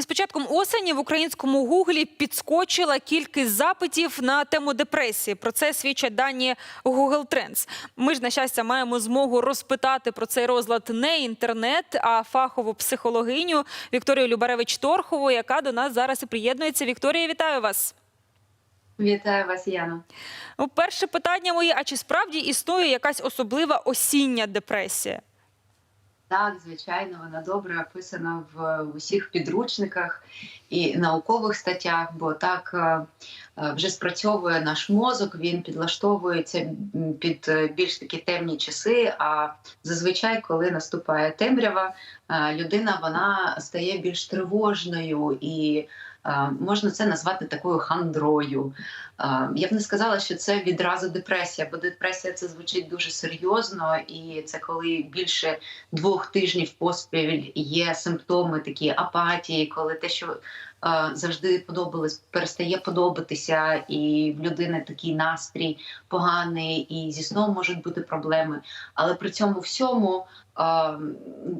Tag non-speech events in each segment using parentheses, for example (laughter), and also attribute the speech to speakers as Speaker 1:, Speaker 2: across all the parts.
Speaker 1: Із початком осені в українському гуглі підскочила кількість запитів на тему депресії. Про це свідчать дані Google Trends. Ми ж на щастя маємо змогу розпитати про цей розлад не інтернет, а фахову психологиню Вікторію Любаревич Торхову, яка до нас зараз і приєднується. Вікторія, вітаю вас.
Speaker 2: Вітаю вас, Яна.
Speaker 1: Ну, Перше питання моє: а чи справді існує якась особлива осіння депресія?
Speaker 2: Так, звичайно, вона добре описана в усіх підручниках і наукових статтях, бо так е, е, вже спрацьовує наш мозок, він підлаштовується під е, більш такі темні часи. А зазвичай, коли наступає темрява, людина вона стає більш тривожною і. Е, Можна це назвати такою хандрою. Е, Я б не сказала, що це відразу депресія, бо депресія це звучить дуже серйозно, і це коли більше двох тижнів поспіль є симптоми такі апатії, коли те, що е, завжди подобалось, перестає подобатися, і в людини такий настрій поганий, і зі сном можуть бути проблеми. Але при цьому всьому.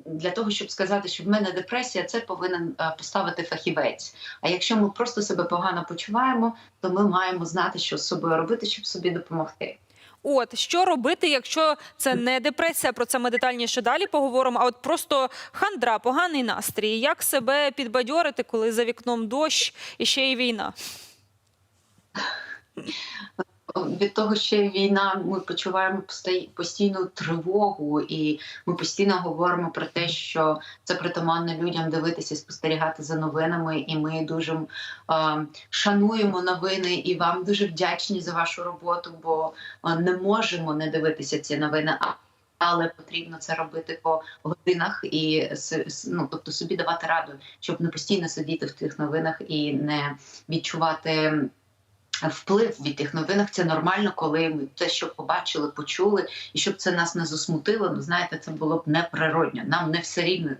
Speaker 2: Для того щоб сказати, що в мене депресія, це повинен е, поставити фахівець. А якщо ми просто себе погано почуваємо, то ми маємо знати, що з собою робити, щоб собі допомогти.
Speaker 1: От що робити, якщо це не депресія, про це ми детальніше далі поговоримо. А от просто хандра, поганий настрій. Як себе підбадьорити, коли за вікном дощ і ще й війна? (laughs)
Speaker 2: від того, що війна, ми почуваємо постій- постійну тривогу, і ми постійно говоримо про те, що це притаманно людям дивитися, спостерігати за новинами. І ми дуже е, шануємо новини і вам дуже вдячні за вашу роботу, бо не можемо не дивитися ці новини. Але потрібно це робити по годинах і ну, тобто собі давати раду, щоб не постійно сидіти в тих новинах і не відчувати вплив від тих новинах. Це нормально, коли ми те, що побачили, почули, і щоб це нас не засмутило. Ну знаєте, це було б неприродньо. Нам не все рівно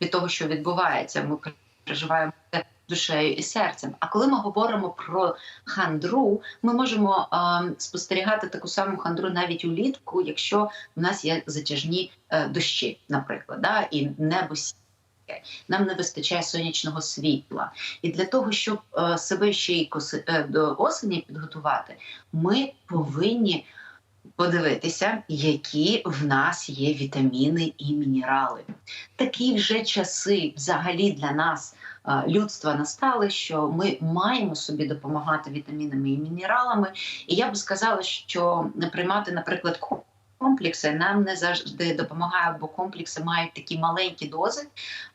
Speaker 2: від того, що відбувається. Ми переживаємо це душею і серцем. А коли ми говоримо про хандру, ми можемо е, спостерігати таку саму хандру навіть улітку, якщо в нас є затяжні е, дощі, наприклад, да, і небо. Нам не вистачає сонячного світла, і для того, щоб е, себе ще й е, до осені підготувати, ми повинні подивитися, які в нас є вітаміни і мінерали. Такі вже часи взагалі для нас. е, Людства настали, що ми маємо собі допомагати вітамінами і мінералами. І я би сказала, що приймати, наприклад, комплекси нам не завжди допомагає, бо комплекси мають такі маленькі дози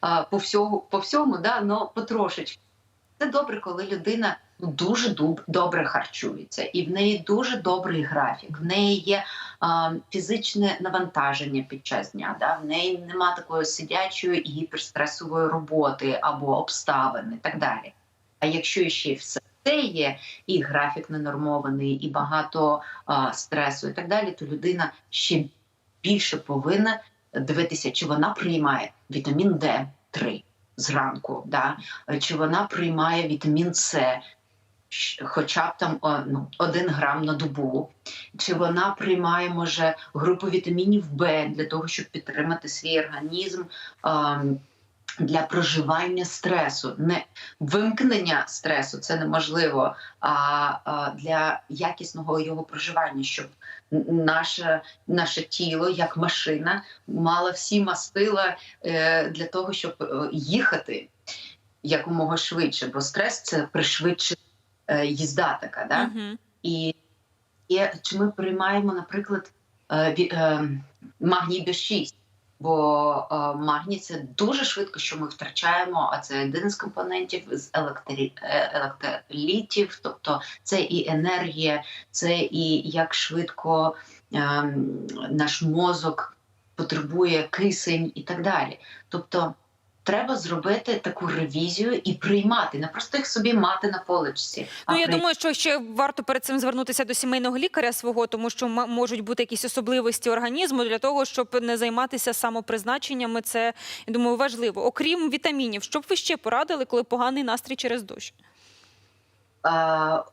Speaker 2: е, по всьому, по всьому, да, но потрошечки. Це добре, коли людина дуже добре харчується, і в неї дуже добрий графік. В неї є а, фізичне навантаження під час дня. Да? В неї нема такої сидячої і гіперстресової роботи або обставин і так далі. А якщо ще все це є, і графік ненормований, і багато а, стресу, і так далі, то людина ще більше повинна дивитися, чи вона приймає вітамін Д3 зранку, да? чи вона приймає вітамін С, хоча б там ну, один грам на добу, чи вона приймає може групу вітамінів Б для того, щоб підтримати свій організм. Для проживання стресу, не вимкнення стресу це неможливо, а, для якісного його проживання, щоб наше, наше тіло, як машина, мало всі мастила е, для того, щоб е, їхати якомога швидше, бо стрес це пришвидшена е, їзда така. Да?
Speaker 1: Угу.
Speaker 2: І є, чи ми приймаємо, наприклад, магній Б6, бо е, магній це дуже швидко, що ми втрачаємо, а це один з компонентів з електері- е, електролітів, тобто це і енергія, це і як швидко е, наш мозок потребує кисень і так далі. Тобто треба зробити таку ревізію і приймати, не просто їх собі мати на поличці.
Speaker 1: Ну я
Speaker 2: при-
Speaker 1: думаю, що ще варто перед цим звернутися до сімейного лікаря свого, тому що можуть бути якісь особливості організму для того, щоб не займатися самопризначеннями. Це я думаю важливо. Окрім вітамінів, що б ви ще порадили, коли поганий настрій через дощ?
Speaker 2: а,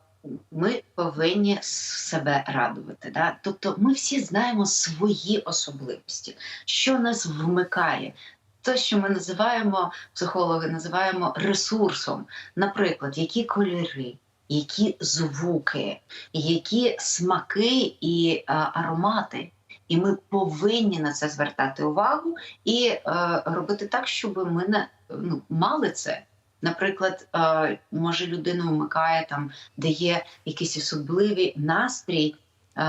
Speaker 2: ми повинні себе радувати. Да? Тобто ми всі знаємо свої особливості, що нас вмикає. Те, що ми називаємо психологи, називаємо ресурсом. Наприклад, які кольори, які звуки, які смаки і е, аромати. І ми повинні на це звертати увагу і е, робити так, щоб ми не ну, мали це. Наприклад, е, може людина вмикає там, де є якийсь особливий настрій, е,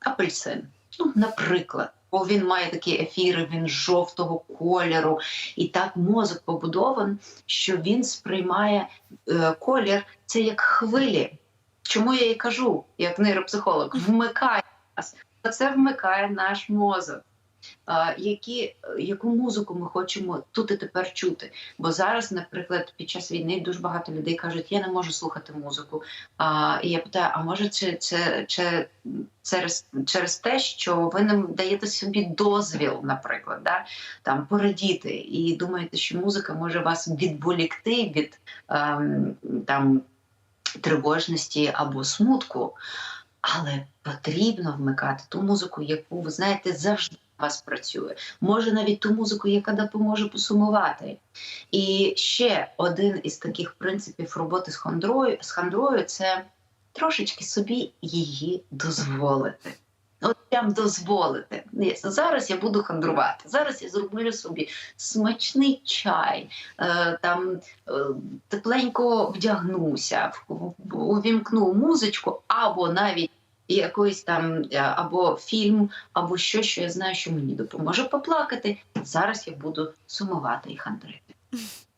Speaker 2: апельсин. Ну, наприклад, бо він має такі ефіри, він жовтого кольору, і так мозок побудований, що він сприймає е, колір це як хвилі. Чому я і кажу, як нейропсихолог, вмикає нас. Це вмикає наш мозок. Які, яку музику ми хочемо тут і тепер чути? Бо зараз, наприклад, під час війни дуже багато людей кажуть, я не можу слухати музику. А, і я питаю: а може, це, це, це через, через те, що ви не даєте собі дозвіл, наприклад, да? там порадіти, і думаєте, що музика може вас відволікти від ем, там тривожності або смутку. Але потрібно вмикати ту музику, яку ви знаєте, завжди вас працює. Може навіть ту музику, яка допоможе посумувати. І ще один із таких принципів роботи з хандрою, з хандрою це трошечки собі її дозволити. От прям дозволити. Ні, Зараз я буду хандрувати. Зараз я зроблю собі смачний чай, е, там е, тепленько вдягнуся, увімкну музичку, або навіть якийсь там е, або фільм, або що, що я знаю, що мені допоможе поплакати. Зараз я буду сумувати і хандрити.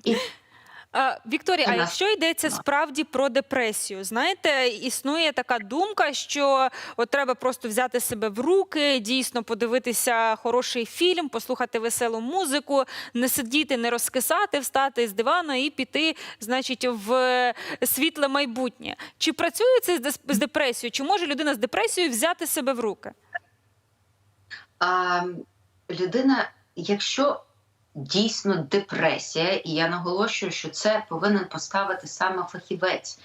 Speaker 1: А, Вікторія, а якщо йдеться справді про депресію, знаєте, існує така думка, що от треба просто взяти себе в руки, дійсно подивитися хороший фільм, послухати веселу музику, не сидіти, не розкисати, встати з дивана і піти, значить, в світле майбутнє. Чи працює це з депресією? Чи може людина з депресією взяти себе в руки?
Speaker 2: А, людина, якщо дійсно депресія, і я наголошую, що це повинен поставити саме фахівець,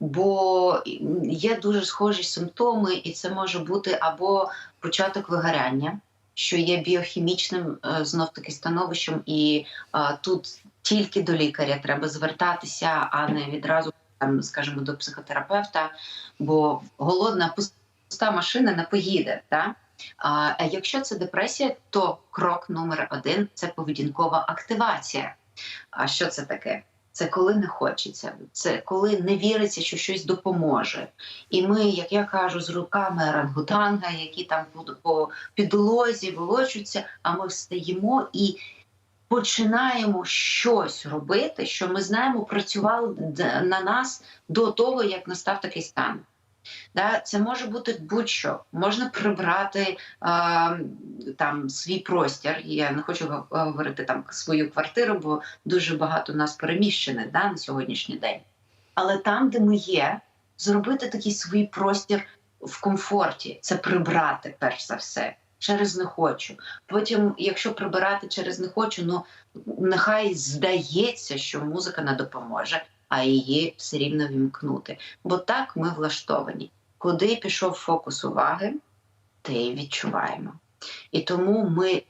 Speaker 2: бо є дуже схожі симптоми, і це може бути або початок вигоряння, що є біохімічним е, знов таки становищем, і е, тут тільки до лікаря треба звертатися, а не відразу там, скажімо, до психотерапевта, бо голодна пуста машина не поїде. Так? А якщо це депресія, то крок номер один це поведінкова активація. А що це таке? Це коли не хочеться, це коли не віриться, що щось допоможе. І ми, як я кажу, з руками орангутанга, які там по підлозі волочуться, а ми встаємо і починаємо щось робити, що ми знаємо, працювало на нас до того, як настав такий стан. Да, це може бути будь-що. Можна прибрати а, там свій простір. Я не хочу говорити там свою квартиру, бо дуже багато нас переміщене да, на сьогоднішній день. Але там, де ми є, зробити такий свій простір в комфорті, це прибрати перш за все. Через не хочу. Потім, якщо прибирати через не хочу, ну нехай здається, що музика не допоможе, а її все рівно вімкнути. Бо так ми влаштовані. Куди пішов фокус уваги, те й відчуваємо. І тому ми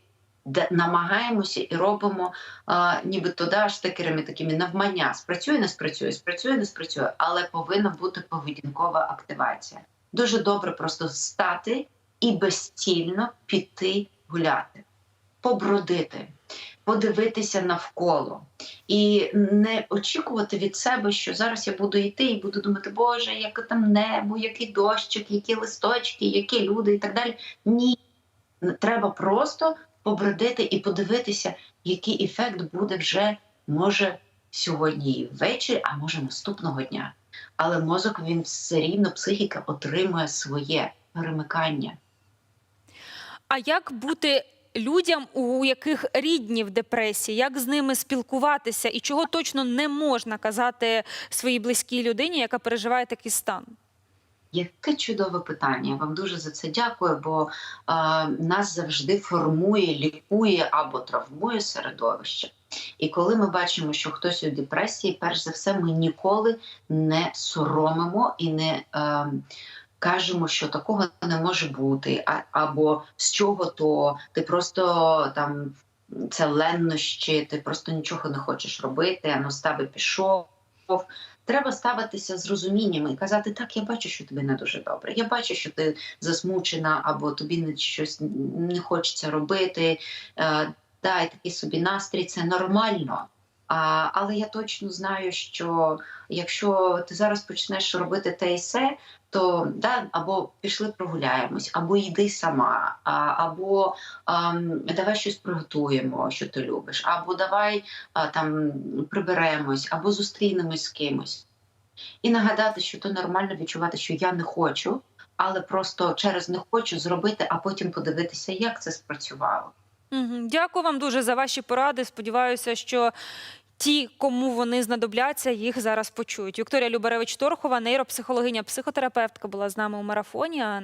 Speaker 2: намагаємося і робимо а, нібито да, штекерами такими навмання. Спрацює, не спрацює, спрацює, не спрацює, але повинна бути поведінкова активація. Дуже добре просто встати і безцільно піти гуляти, побродити, подивитися навколо і не очікувати від себе, що зараз я буду йти і буду думати, Боже, яке там небо, який дощик, які листочки, які люди і так далі. Ні, треба просто побродити і подивитися, який ефект буде вже може сьогодні ввечері, а може наступного дня. Але мозок він все рівно, психіка отримує своє перемикання.
Speaker 1: А як бути людям, у яких рідні в депресії, як з ними спілкуватися і чого точно не можна казати своїй близькій людині, яка переживає такий стан?
Speaker 2: Яке чудове питання. Вам дуже за це дякую, бо е, нас завжди формує, лікує або травмує середовище. І коли ми бачимо, що хтось у депресії, перш за все, ми ніколи не соромимо і не е, кажемо, що такого не може бути, або з чого то ти просто там це леннощі, ти просто нічого не хочеш робити, а ну з тебе пішов. Треба ставитися з розумінням і казати, так, я бачу, що тобі не дуже добре. Я бачу, що ти засмучена, або тобі не щось не хочеться робити. Е, дай такий собі настрій, це нормально. Але я точно знаю, що якщо ти зараз почнеш робити те і се, то да, або пішли прогуляємось, або йди сама, або ам, давай щось приготуємо, що ти любиш, або давай там приберемось, або зустрінемось з кимось. І нагадати, що то нормально відчувати, що я не хочу, але просто через не хочу зробити, а потім подивитися, як це спрацювало.
Speaker 1: Дякую вам дуже за ваші поради. Сподіваюся, що ті, кому вони знадобляться, їх зараз почують. Вікторія Любаревич Торхова, нейропсихологиня, психотерапевтка, була з нами у марафоні. А